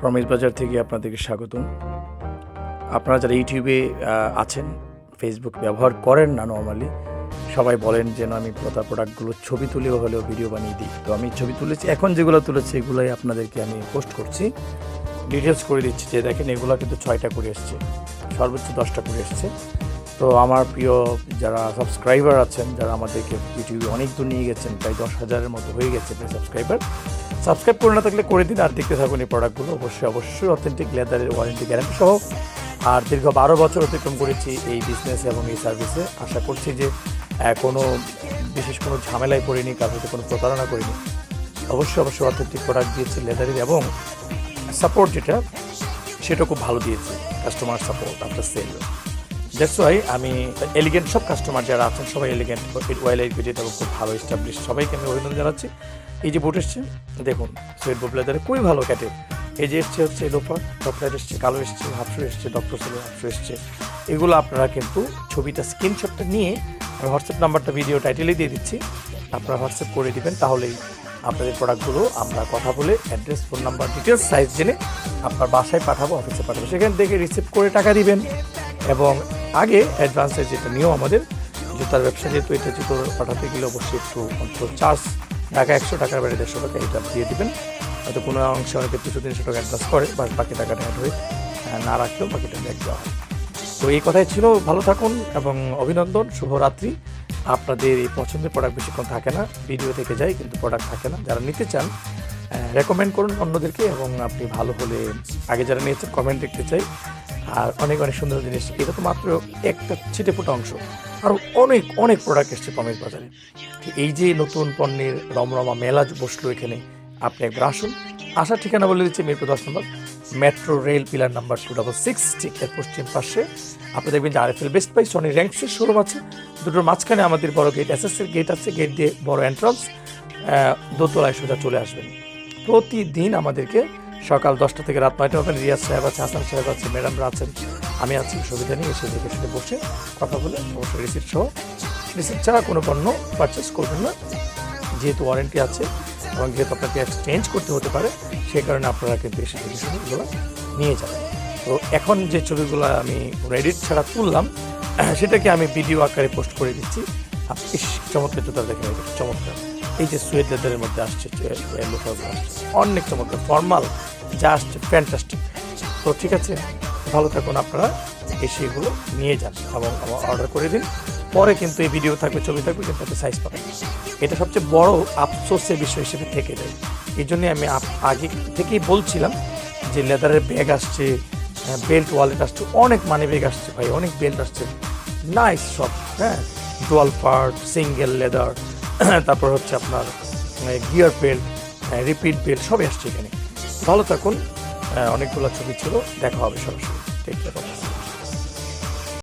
Promise বাজার থেকে আপনাদেরকে স্বাগতম। আপনারা যারা ইউটিউবে আছেন ফেসবুক ব্যবহার করেন না নর্মালি সবাই বলেন যেন আমি প্রতার প্রোডাক্টগুলো ছবি তুলেও হলেও ভিডিও বানিয়ে দিই। তো আমি ছবি তুলেছি, এখন যেগুলো তুলেছি, এগুলোই আপনাদেরকে আমি পোস্ট করছি। ডিটেলস করে দিচ্ছি যে দেখেন এগুলো কিন্তু ছয়টা করে এসছে, সর্বোচ্চ দশটা করে এসছে। তো আমার প্রিয় যারা সাবস্ক্রাইবার আছেন, যারা আমাদেরকে ইউটিউবে অনেক দূর নিয়ে গেছেন, প্রায় দশ হাজারের মতো হয়ে গেছে প্রায় সাবস্ক্রাইবার সাবস্ক্রাইব করে না থাকলে করে দিন আর দেখতে থাকুন এই প্রোডাক্টগুলো অবশ্যই অবশ্যই অথেন্টিক লেদারের ওয়ারেন্টি গ্যারান্টি সহ। আর দীর্ঘ বারো বছর অতিক্রম করেছি এই বিজনেস এবং এই সার্ভিসে আশা করছি যে কোনো বিশেষ কোনো ঝামেলায় পড়িনি, কারোর কোনো প্রতারণা করিনি। অবশ্যই অবশ্যই অথেন্টিক প্রোডাক্ট দিয়েছি লেদারের এবং সাপোর্ট যেটা, সেটা খুব ভালো দিয়েছে customer support after sale that's why আমি এলিগেন্ট সব কাস্টমার যারা আছেন, সবাই এলিগেন্ট ওয়েল এডুকেটেড এবং খুব ভালো এস্টাবলিশ সবাইকে আমি অভিনন্দন জানাচ্ছি। এই যে বুট এসছে, দেখুন সুইট বুট লেদারে খুবই ভালো ক্যাটে এই যে এসছে হচ্ছে লোফার টপলাইট এসছে, কালো এসছে হাফশু এসছে ডক্টর সেলো হাফশু এসছে। এগুলো আপনারা কিন্তু ছবিটা স্ক্রিনশটটা নিয়ে আমি হোয়াটসঅ্যাপ নাম্বারটা ভিডিও টাইটেলে দিয়ে দিচ্ছি। আপনারা হোয়াটসঅ্যাপ করে দিবেন, তাহলেই আপনাদের প্রোডাক্টগুলো আমরা কথা বলে address phone number details size জেনে আপনার বাসায় পাঠাবো অফিসে পাঠাবো। সেখান থেকে রিসিভ করে টাকা দিবেন এবং আগে অ্যাডভান্সের যেটা নিয়ম আমাদের, জুতার ব্যবসা যেহেতু এটা জুতো পাঠাতে গেলে অবশ্যই একটু অন্তত চার্জ টাকা, একশো টাকার বাইরে দেড়শো টাকা এটা দিয়ে দেবেন। হয়তো কোনো অংশে অনেকে দুশো, তিনশো টাকা অ্যাডভান্স করে বা বাকি টাকাটা অ্যাড হয়ে না রাখলেও বাকিটা ব্যাক দেওয়া হয়। তো এই কথাই ছিল। ভালো থাকুন এবং অভিনন্দন। শুভরাত্রি। আপনাদের এই পছন্দের প্রোডাক্ট বেশিক্ষণ থাকে না। ভিডিও থেকে যায় কিন্তু প্রোডাক্ট থাকে না। যারা নিতে চান রেকমেন্ড করুন অন্যদেরকে এবং আপনি ভালো হলে আগে যারা নিয়েছেন কমেন্ট দেখতে চাই। আর অনেক অনেক সুন্দর জিনিস। এটা তো মাত্র একটা ছিটে ফোটা অংশ। আরও অনেক অনেক প্রোডাক্ট এসছে প্রমিস বাজারে। এই যে নতুন পণ্যের রমরমা মেলা বসল এখানে, আপনি একবার আসুন। আসার ঠিকানা বলে দিচ্ছি মিরপুর দশ নম্বর। Metro rail pillar number two double six ঠিক এর পশ্চিম পাশে। আপনি দেখবেন যে আরএফএল বেস্ট বাই সনি র্যাঙ্কসের শোরুম আছে। দুটোর মাঝখানে আমাদের বড় গেট এসএসের গেট আছে গেট দিয়ে বড় এন্ট্রান্স দোতলায় সোজা চলে আসবেন। প্রতিদিন আমাদেরকে সকাল দশটা থেকে রাত নয়টা ওখানে রিয়াজ সাহেব আছে, হাসান সাহেব আছে ম্যাডামরা আছেন, আমি আছি সুবিধা নিয়ে এসে দেখে শুনে বসে কথা বলে অবশ্যই রিসিপ্ট সহ রিসিপ্ট ছাড়া কোনো পণ্য পারচেস করবেন না। যেহেতু ওয়ারেন্টি আছে এবং যেহেতু আপনাকে এক্সচেঞ্জ করতে হতে পারে সেই কারণে আপনারা কিন্তু এসে দেখে এগুলো নিয়ে যাবেন। তো এখন যে ছবিগুলো আমি রেডিট ছাড়া তুললাম, সেটাকে আমি ভিডিও আকারে পোস্ট করে দিচ্ছি। আপনি চমৎকার জুতা দেখেন চমৎকার। এই যে সুয়েট লেদারের মধ্যে আসছে অনেক চমৎকার ফর্মাল আসছে ফ্যান্টাস্টিক তো ঠিক আছে, ভালো থাকুন আপনারা, এসে এগুলো নিয়ে যান এবং আমার অর্ডার করে দিন। পরে কিন্তু এই ভিডিও থাকবে, ছবি থাকবে, কিন্তু একটা সাইজ পাবেন। এটা সবচেয়ে বড় আফসোসের বিষয় হিসেবে থেকে যায়। এই জন্যই আমি আগে থেকেই বলছিলাম যে লেদারের ব্যাগ আসছে বেল্ট ওয়ালেট আসছে, অনেক মানি ব্যাগ আসছে ভাই, অনেক বেল্ট আসছে। নাইস সব হ্যাঁ ডুয়াল পার্ট সিঙ্গেল লেদার তারপর হচ্ছে আপনার গিয়ার বেল্ট রিপিট বেল্ট সবই আসছে এখানে। ভালো থাকুন অনেকগুলো ছবি ছিল, দেখা হবে সরাসরি। ঠিক আছে